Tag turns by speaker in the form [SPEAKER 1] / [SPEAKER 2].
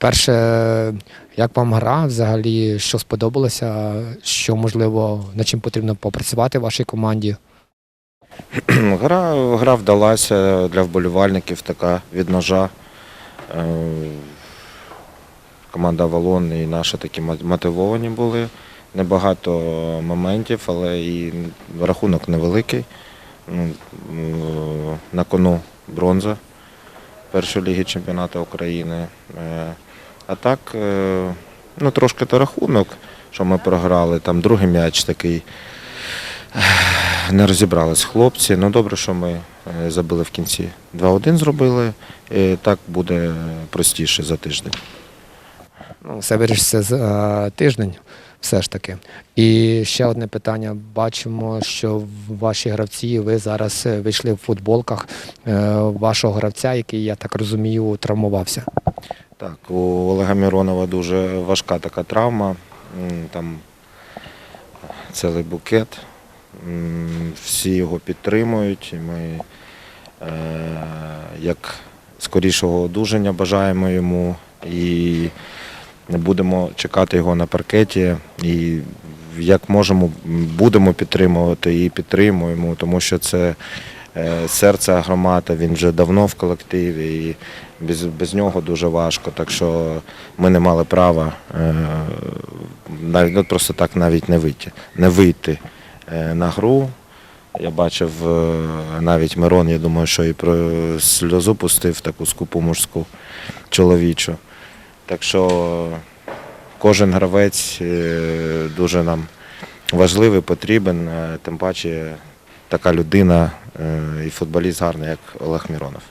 [SPEAKER 1] Перше, як вам гра взагалі, що сподобалося, що можливо над чим потрібно попрацювати в вашій команді?
[SPEAKER 2] Гра, гра вдалася для вболівальників, така від ножа. Е, Команда Авалон і наша такі мотивовані були. Небагато моментів, але і рахунок невеликий. Ну, На кону бронза першої ліги чемпіонату України. Е, А так, е, ну трошки то рахунок, що ми програли. Там другий м'яч такий не розібрались хлопці. Ну добре, що ми е, забили в кінці. 2-1 зробили. І так буде простіше за тиждень.
[SPEAKER 1] Ну, все вирішиться за тиждень, все ж таки. І ще одне питання. Бачимо, що ваші гравці, ви зараз е, вийшли в футболках е, вашого гравця, який, я так розумію, травмувався.
[SPEAKER 2] Так, у Олега Міронова дуже важка така травма. Там цілий букет. Всі його підтримують. Ми е, як скорішого одужання бажаємо йому і будемо чекати його на паркеті. І як можемо, будемо підтримувати і підтримуємо, тому що це е, серце громади, він вже давно в колективі. І без, без нього дуже важко. Так що ми не мали права е, навіть ну, просто так навіть не вийти, не вийти е, на гру. Я бачив навіть Мирон, я думаю, що і про сльозу пустив таку скупу мужську чоловічу. Так що кожен гравець е, дуже нам важливий, потрібен, е, тим паче така людина е, і футболіст гарний, як Олег Міронов.